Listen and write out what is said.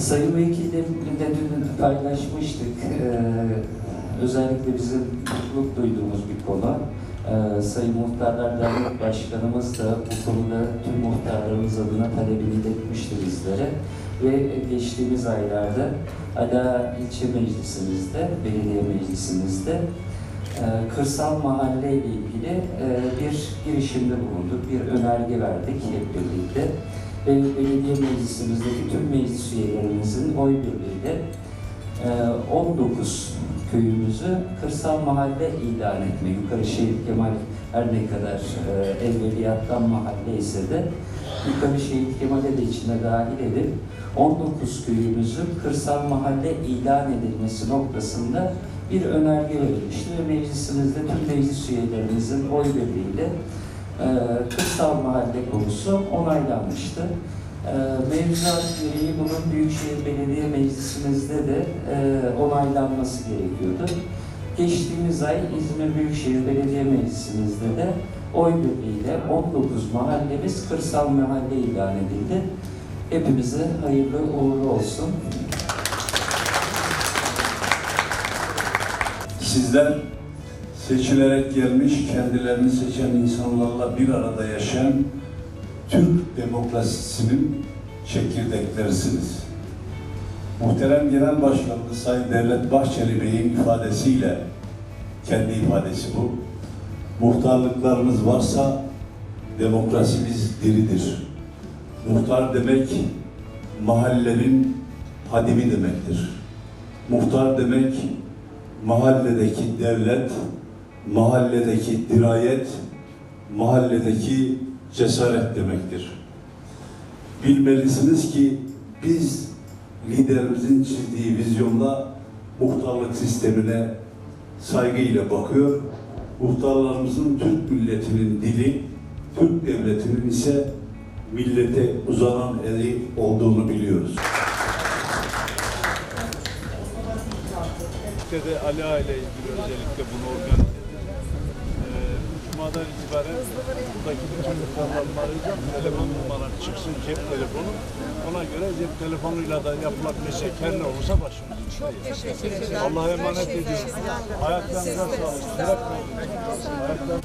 Sayın Vekilimle dün paylaşmıştık. Ee, özellikle bizim mutluluk duyduğumuz bir konu. Ee, Sayın Muhtarlar Dernek Başkanımız da bu konuda tüm muhtarlarımız adına talebini iletmişti bizlere. Ve geçtiğimiz aylarda Ala İlçe Meclisimizde, Belediye Meclisimizde e, kırsal mahalle ile ilgili e, bir girişimde bulunduk, bir önerge verdik hep birlikte. Belediye meclisimizdeki tüm meclis üyelerimizin oy birliğiyle e, 19 köyümüzü kırsal mahalle ilan etme. Yukarı Şehit Kemal her ne kadar e, evveliyattan mahalle ise de Yukarı Şehit Kemal'e de içine dahil edip 19 köyümüzün kırsal mahalle ilan edilmesi noktasında bir önerge verilmişti ve meclisimizde tüm meclis üyelerimizin oy birliğiyle e, kırsal mahalle konusu onaylanmıştı. E, mevzuat gereği bunun Büyükşehir Belediye Meclisimizde de e, onaylanması gerekiyordu. Geçtiğimiz ay İzmir Büyükşehir Belediye Meclisimizde de oy birliğiyle 19 mahallemiz kırsal mahalle ilan edildi. Hepimize hayırlı uğurlu olsun. Sizler seçilerek gelmiş, kendilerini seçen insanlarla bir arada yaşayan Türk demokrasisinin çekirdeklerisiniz. Muhterem Genel Başkanımız Sayın Devlet Bahçeli Bey'in ifadesiyle, kendi ifadesi bu, muhtarlıklarımız varsa demokrasimiz diridir. Muhtar demek mahallenin hadimi demektir. Muhtar demek mahalledeki devlet, mahalledeki dirayet, mahalledeki cesaret demektir. Bilmelisiniz ki biz liderimizin çizdiği vizyonla muhtarlık sistemine saygıyla bakıyor. Muhtarlarımızın Türk milletinin dili, Türk devletinin ise millete uzanan eli olduğunu biliyoruz. Türkiye'de Ali ile ilgili özellikle bunu Cuma'dan itibaren buradaki bütün arayacağım. Telefon numaram çıksın cep telefonu. Ona göre cep telefonuyla da yapılabilecek her ne olursa başvururuz. Çok teşekkür ederim. Allah'a emanet ediyorum. Ayaklarınıza sağlık. Ayaklarınıza